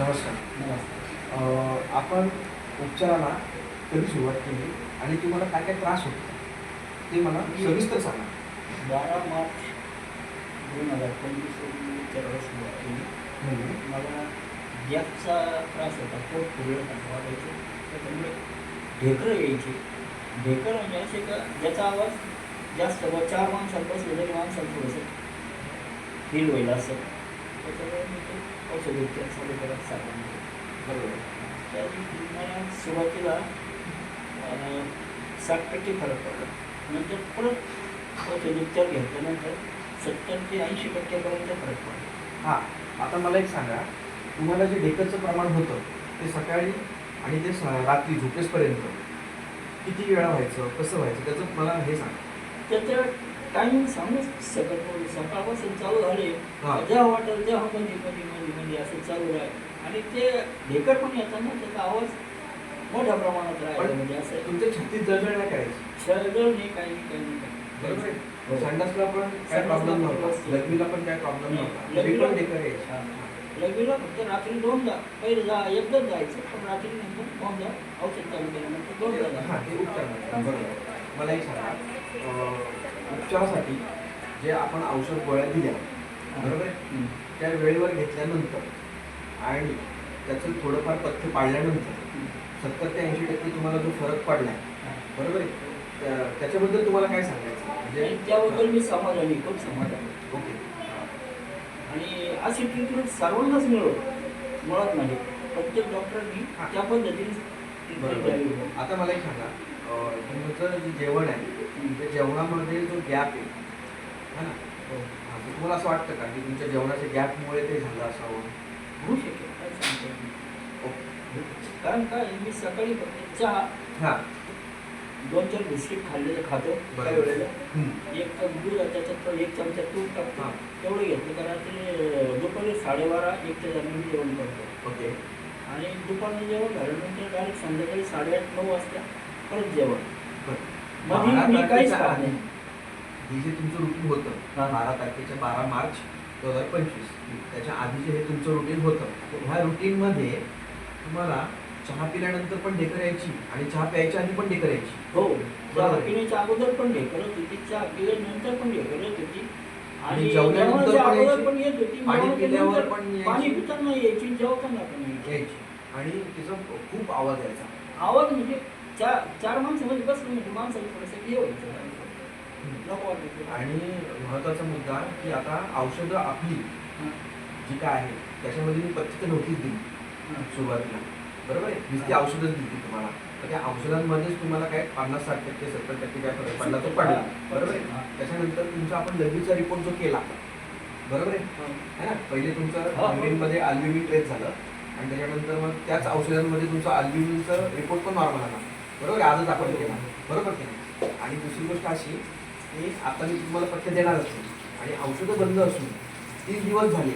नमस्कार. आपण उपचाराला कधी सुरुवात केली आणि तुम्हाला काय काय त्रास होतो? ते मला सविस्तर सांगा. बारा मार्च दोन हजार पंचवीस रोजी चळवळ सुरुवात केली. म्हणजे मला गॅसचा त्रास होता. पोट फुगलं वाटायचं त्याच्यामुळे ढेकरं यायचे. ढेकर म्हणजे असे का ज्याचा आवाज जास्त व चार तरी माणसाला थोडंसं फील होईल असं. त्याच्यामुळे मी ते औषध उपचार चालू करत साधन बरोबर. त्या दिवशी मला सुरुवातीला साठ टक्के फरक पडला. नंतर परत औषध उपचार घेतल्यानंतर सत्तर ते ऐंशी टक्क्यापर्यंत फरक पडला. हां आता मला एक सांगा. तुम्हाला जे ढेकरचं प्रमाण होतं ते सकाळी आणि ते स- रात्री झोपेसपर्यंत किती वेळा व्हायचं कसं व्हायचं? त्याचं मला हे सांगा. त्याच्या टायमिंग सांगूच शकत नाही सकाळपासून चालू झाले. हां. जेव्हा वाटेल तेव्हा मध्ये मध्ये मध्ये मध्ये असं चालू राहील. आणि ते ढेकर पण येताना त्याचा आवाज मोठ्या प्रमाणात राहिला. पण म्हणजे असं तुमच्या छातीत जळजळ नाही करायची शरीर नाही काही नाही काही नाही. बरोबर आहे हो. संडासला पण काय प्रॉब्लेम नव्हता? लघवीला पण काय प्रॉब्लेम नव्हता? तरी पण हा. फक्त रात्री दोनदा. पहिले जा एकदाच जायचं पण रात्री नंतर दोनदा औषध चालू केल्यानंतर दोनदा हां. ते उपचार म्हणतात. बरोबर. मला एक सांगा. अं, उपचारासाठी जे आपण औषध गोळ्या दिल्या बरोबर? आहे. त्या वेळेवर घेतल्यानंतर आणि त्याचं थोडंफार पथ्य पाळल्यानंतर सत्तर ते ऐंशी टक्के तुम्हाला जो फरक पडलाय हा. बरोबर आहे? त्या- त्याच्याबद्दल तुम्हाला काय सांगायचं? म्हणजे त्याबद्दल मी समाधानी खूप समाधानी ओके. आणि अशी ट्रीटमेंट सर्वांनाच मिळत मिळत नाही. प्रत्येक डॉक्टरांनी. त्या पद्धतीने treatment बरोबर. द्यावी बा. आता मला एक सांगा. तुमचं जे जेवण आहे त्या जेवणामध्ये जो गॅप आहे है ना हो. हा, तर तुम्हाला असं वाटतं का की तुमच्या जेवणाच्या गॅपमुळे ते झालं असावं होऊ शकेल काय सांगता. ओके कारण काय मी सकाळी फक्त चहा हां दोन चार बिस्किट खाल्लेलं खातो बरोबर. वेळेला हम्म. एक कप दूध आणि त्याच्यात तो एक चमचा तूप टाकतो हां. तेवढं घेतलं कारण ते दुपारी साडेबारा एकच्या दरम्यान जेवण करतो ओके आणि दुपारचं जेवण झाल्यानंतर डायरेक्ट संध्याकाळी साडेआठ नऊ वाजता परत जेवण. मध्ये मी काहीच खात नाही. हे जे तुमचं रुटीन होतं. बारा तारखेच्या बारा मार्च दोन हजार पंचवीस त्याच्या आधी जे हे तुमचं रुटीन होतं. ह्या रुटीनमध्ये तुम्हाला चहा पिल्यानंतर पण ढेकर यायची आणि चहा प्यायच्या आधी पण ढेकर यायची. हो. चहा. पिण्याच्या अगोदर पण ढेकरत होती चहा पिल्यानंतर पण ढेकरत होती आणि जेवल्यानंतर पण येत होती पाणी पिल्यावर पण. पाणी पिताना यायची जेवताना पण यायची. आणि तिचा खूप आवाज यायचा. आवाज म्हणजे चार चार माणसामध्ये बसलं म्हणजे माणसाला थोडंसं हे व्हायचं नको वाटायचं. आणि महत्त्वाचा मुद्दा की आता औषधं आपली जी काय आहे त्याच्यामध्ये मी पथ्य नव्हतीच दिली. सुरुवातीला. बरोबर आहे? नुसती औषधच दिली तुम्हाला. तर त्या औषधांमध्येच तुम्हाला काय पन्नास साठ टक्के सत्तर टक्के काय फरक पडला तो पडला. बरोबर आहे. त्याच्यानंतर तुमचा आपण लगेचचा रिपोर्ट जो केला. बरोबर आहे? हां. ना? पहिले तुमचं. युरिनमध्ये अल्ब्युमिन ट्रेस झालं. आणि त्याच्यानंतर मग त्याच औषधांमध्ये तुमचं अल्ब्युमिनचं रिपोर्ट पण नॉर्मल आला. बरोबर आहे? आजच आपण केला. बरोबर की नाही? आणि दुसरी गोष्ट अशी की आता मी तुम्हाला पथ्य देणारच नाही. आणि औषधं बंद असून तीन दिवस झाले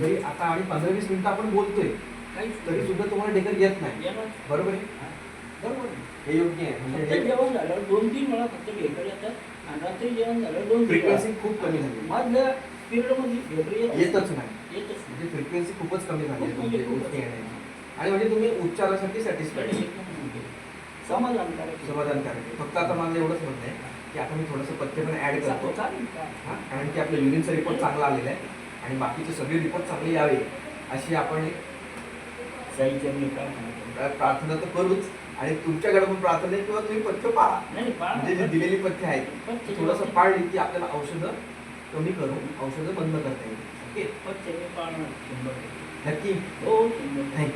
जरी आता आणि पंधरा वीस मिनिटं आपण बोलतोय काहीच तरी सुद्धा तुम्हाला ढेकर येत नाही. बरोबर आहे. बरोबर. हे योग्य आहे. म्हणजे जेवण झालं दोन तीन वेळा फक्त ढेकर येतात आणि रात्री जेवण झालं दोन फ्रिक्वेन्सी. खूप कमी झाली. मधल्या पिरियडमध्ये ढेकर येत येतच नाही. येतच. म्हणजे फ्रिक्वेन्सी खूपच कमी झाली म्हणजे आणि म्हणजे तुम्ही उपचारासाठी सॅटिस्फाईड समाधानकारक आहे. समाधानकारक आहे फक्त आता माझं एवढंच म्हणणं आहे की आता मी थोडंसं पथ्य पण ऍड करतो चालेल का? हा, कारण की आपलं युरिनचा रिपोर्ट चांगला आलेला आहे आणि बाकीचे सगळे रिपोर्ट चांगले यावे अशी आपण एक साईचरणी प्रार्थना करतो. प्रार्थना तर करूच आणि तुमच्याकडे पण प्रार्थना आहे किंवा तुम्ही पथ्य पाळा नाही पाळा. म्हणजे जी दिलेली पथ्य आहेत ती थोडंसं पाळली की आपल्याला औषधं कमी करून औषधं बंद करता येईल ओके पथ्य मी पाळणार शंभर टक्के. नक्की हो शंभर टक्के. नाही